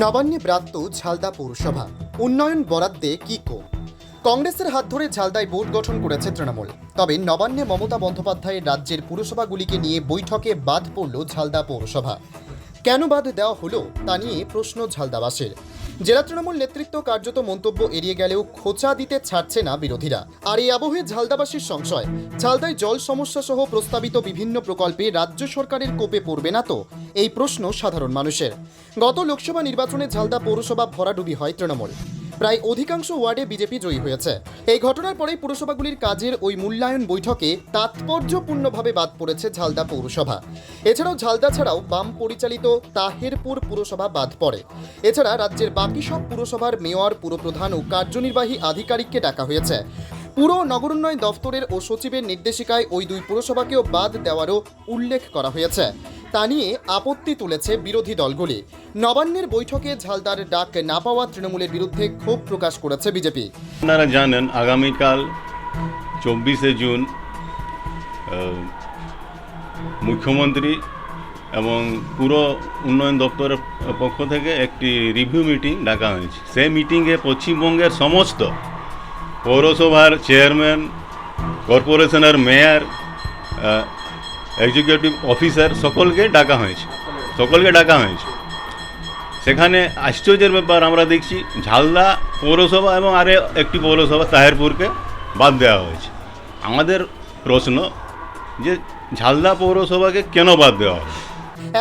নবান্নে ব্রাত্য ঝালদা পৌরসভা। উন্নয়ন বরাদ্দে কি কো কংগ্রেসের হাত ধরে ঝালদায় বোর্ড গঠন করেছে তৃণমূল। তবে নবান্নে মমতা বন্দ্যোপাধ্যায়ের রাজ্যের পুরসভাগুলিকে নিয়ে বৈঠকে বাদ পড়ল ঝালদা পৌরসভা। কেন বাদ দেওয়া হলো তা নিয়ে প্রশ্ন ঝালদাবাসের। জেলা তৃণমূল নেতৃত্ব কার্যত মন্তব্য এড়িয়ে গেলেও খোঁচা দিতে ছাড়ছে না বিরোধীরা। আর এই আবহে ঝালদাবাসীর সংশয়, ঝালদায় জল সমস্যা সহ প্রস্তাবিত বিভিন্ন প্রকল্পে রাজ্য সরকারের কোপে পড়বে না তো? এই প্রশ্ন সাধারণ মানুষের। গত লোকসভা নির্বাচনে ঝালদা পৌরসভা ভরাডুবি হয় তৃণমূল। প্রায় অধিকাংশ ওয়ার্ডে বিজেপি জয়ী হয়েছে। এই ঘটনার পরেই পুরসভাগুলির কাজের ওই মূল্যায়ন বৈঠকে তাৎপর্যপূর্ণভাবে বাদ পড়েছে ঝালদা পৌরসভা। এছাড়াও ঝালদা ছাড়াও বাম পরিচালিত তাহেরপুর পুরসভা বাদ পড়ে। এছাড়া রাজ্যের বাকি সব পুরসভার মেয়র, পুরপ্রধান ও কার্যনির্বাহী আধিকারিককে ডাকা হয়েছে। পুরো নগরোন্নয়ন দফতরের ও সচিবের নির্দেশিকায় ওই দুই পুরসভাকেও বাদ দেওয়ারও উল্লেখ করা হয়েছে। তা নিয়ে আপত্তি তুলেছে বিরোধী দলগুলি। নবান্নের বৈঠকে ঝালদার ডাক না পাওয়া তৃণমূলের বিরুদ্ধে ক্ষোভ প্রকাশ করেছে বিজেপি। আপনারা জানেন, আগামীকাল চব্বিশে জুন মুখ্যমন্ত্রী এবং পুরো উন্নয়ন দপ্তরের পক্ষ থেকে একটি রিভিউ মিটিং ডাকা হয়েছে। সেই মিটিংয়ে পশ্চিমবঙ্গের সমস্ত পৌরসভার চেয়ারম্যান কর্পোরেশনের মেয়র এক্সিকিউটিভ অফিসার সকলকে ডাকা হয়েছে। সকলকে ডাকা হয়েছে। সেখানে আশ্চর্যের ব্যাপার আমরা দেখছি ঝালদা পৌরসভা এবং আরে একটি পৌরসভা তাহেরপুরকে বাদ দেওয়া হয়েছে। আমাদের প্রশ্ন যে ঝালদা পৌরসভাকে কেন বাদ দেওয়া হবে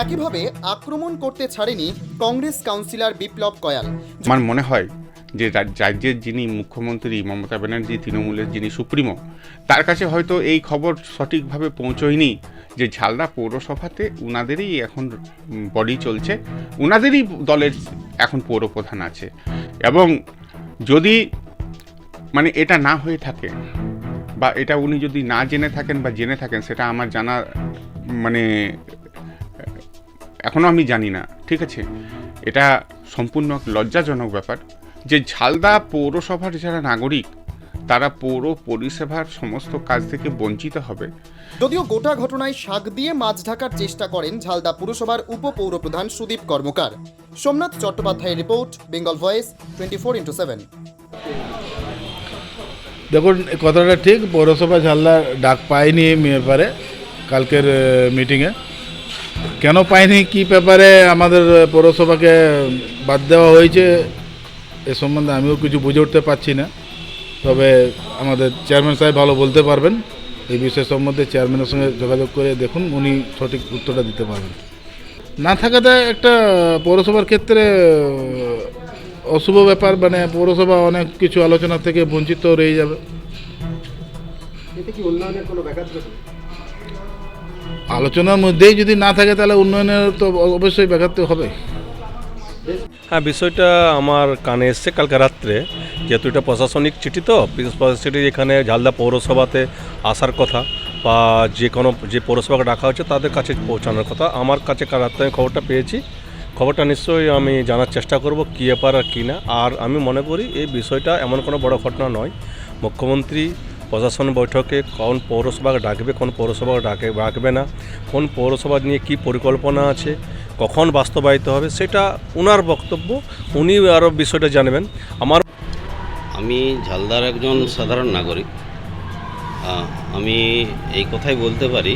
একইভাবে আক্রমণ করতে ছাড়েনি কংগ্রেস কাউন্সিলর বিপ্লব কয়াল। আমার মনে হয় যে রাজ- রাজ্যের যিনি মুখ্যমন্ত্রী মমতা ব্যানার্জি, তৃণমূলের যিনি সুপ্রিমো, তার কাছে হয়তো এই খবর সঠিকভাবে পৌঁছয়নি যে ঝালদা পৌরসভাতে উনাদেরই এখন বডি চলছে, উনাদেরই দলের এখন পৌরপ্রধান আছে। এবং যদি মানে এটা না হয়ে থাকে বা এটা উনি যদি না জেনে থাকেন বা জেনে থাকেন, সেটা আমার জানা মানে এখনও আমি জানি না, ঠিক আছে? এটা সম্পূর্ণ লজ্জাজনক ব্যাপার। যে ঝালদা পৌরসভার যারা নাগরিক তারা পৌর পরিষেবার সমস্ত কাজ থেকে বঞ্চিত হবে। যদিও গোটা ঘটনায় শাক দিয়ে মাছ ঢাকার চেষ্টা করেন ঝালদা পুরসভার উপপৌরপ্রধান সুদীপ কর্মকার। সোমনাথ চট্টোপাধ্যায়ের report Bengal voice twenty four into seven. দেখুন কথাটা ঠিক পৌরসভা ঝালদা ডাক পায়নি এই ব্যাপারে কালকের মিটিংয়ে কেন পায়নি কি ব্যাপারে আমাদের পৌরসভাকে বাদ দেওয়া হয়েছে এ সম্বন্ধে আমিও কিছু বুঝে উঠতে পারছি না। তবে আমাদের চেয়ারম্যান সাহেব ভালো বলতে পারবেন। এই বিষয় সম্বন্ধে চেয়ারম্যানের সঙ্গে যোগাযোগ করে দেখুন উনি সঠিক উত্তরটা দিতে পারবেন। না থাকাতে একটা পৌরসভার ক্ষেত্রে অশুভ ব্যাপার মানে পৌরসভা অনেক কিছু আলোচনা থেকে বঞ্চিত রয়ে যাবে। আলোচনার মধ্যেই যদি না থাকে তাহলে উন্নয়নের তো অবশ্যই ব্যাঘাত হবে হ্যাঁ বিষয়টা আমার কানে এসছে কালকে রাত্রে, যেহেতু এটা প্রশাসনিক চিঠি তো চিঠি এখানে ঝালদা পৌরসভাতে আসার কথা বা যে কোনো, যে পৌরসভাকে ডাকা হচ্ছে তাদের কাছে পৌঁছানোর কথা। আমার কাছে কাল রাত্রে আমি খবরটা পেয়েছি। খবরটা নিশ্চয়ই আমি জানার চেষ্টা করব কী ব্যাপার আর কী না। আর আমি মনে করি এই বিষয়টা এমন কোনো বড় ঘটনা নয়। মুখ্যমন্ত্রী প্রশাসন বৈঠকে কোন পৌরসভাকে ডাকবে, কোন পৌরসভাকে ডাকে, ডাকবে না, কোন পৌরসভা নিয়ে কি পরিকল্পনা আছে কখন বাস্তবায়িত হবে সেটা ওনার বক্তব্য, উনি আরও বিষয়টা জানবেন। আমার আমি ঝালদার একজন সাধারণ নাগরিক। আমি এই কথাই বলতে পারি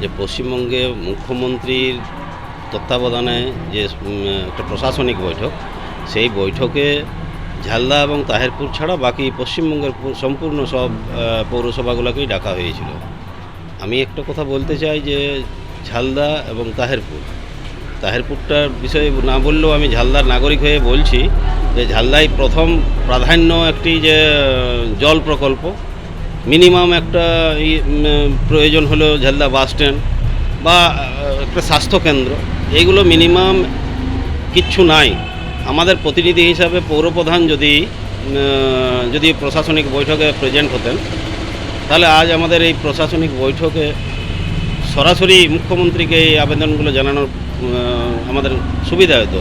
যে পশ্চিমবঙ্গে মুখ্যমন্ত্রীর তত্ত্বাবধানে যে একটা প্রশাসনিক বৈঠক, সেই বৈঠকে ঝালদা এবং তাহেরপুর ছাড়া বাকি পশ্চিমবঙ্গের সম্পূর্ণ সব পৌরসভাগুলোকেই ডাকা হয়েছিল। আমি একটা কথা বলতে চাই যে ঝালদা এবং তাহেরপুর তাহেরপুরটার বিষয়ে না বললেও আমি ঝালদার নাগরিক হয়ে বলছি যে ঝালদায় প্রথম প্রাধান্য একটি যে জল প্রকল্প। মিনিমাম একটা প্রয়োজন হলো ঝালদা বাস স্ট্যান্ড বা একটা স্বাস্থ্যকেন্দ্র এইগুলো মিনিমাম কিচ্ছু নাই। আমাদের প্রতিনিধি হিসাবে পৌরপ্রধান যদি যদি প্রশাসনিক বৈঠকে প্রেজেন্ট হতেন, তাহলে আজ আমাদের এই প্রশাসনিক বৈঠকে সরাসরি মুখ্যমন্ত্রীকে এই আবেদনগুলো জানানোর আমাদের সুবিধা হতো